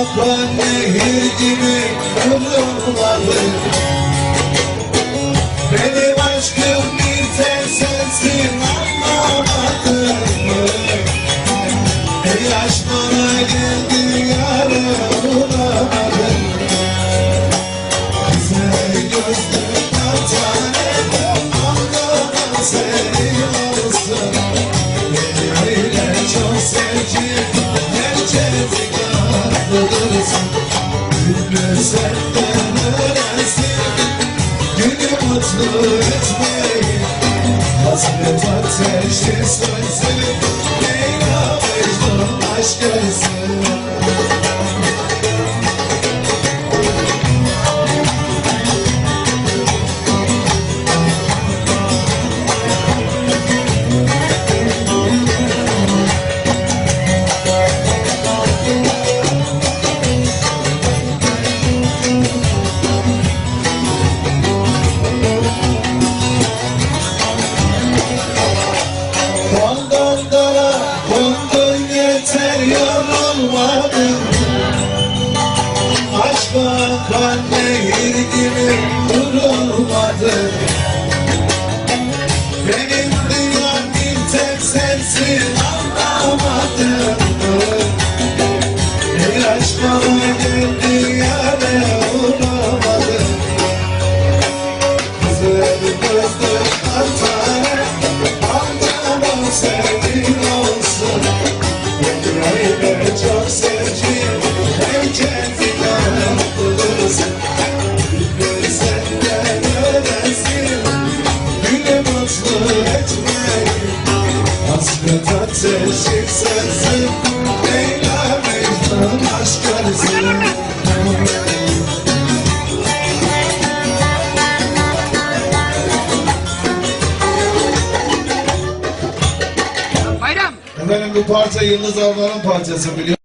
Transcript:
akan nehir gibi durulmadı Benim aşkım bir tek sensin anlamadın mı? Ey aşk bana geldi yâre Etmeyi Hasret ateşi sönsün Leyla Mecnun aşk ölsün Aşka nehir gibi durulmadın Benim dünyam bir tek sensin anlamadın mı? Bir aşk bana geldi yâre uğramadın Güzel gözlü tane Amcanım sevdiğin olsun Efendim bu parça Yıldız Avlar'ın parçası biliyor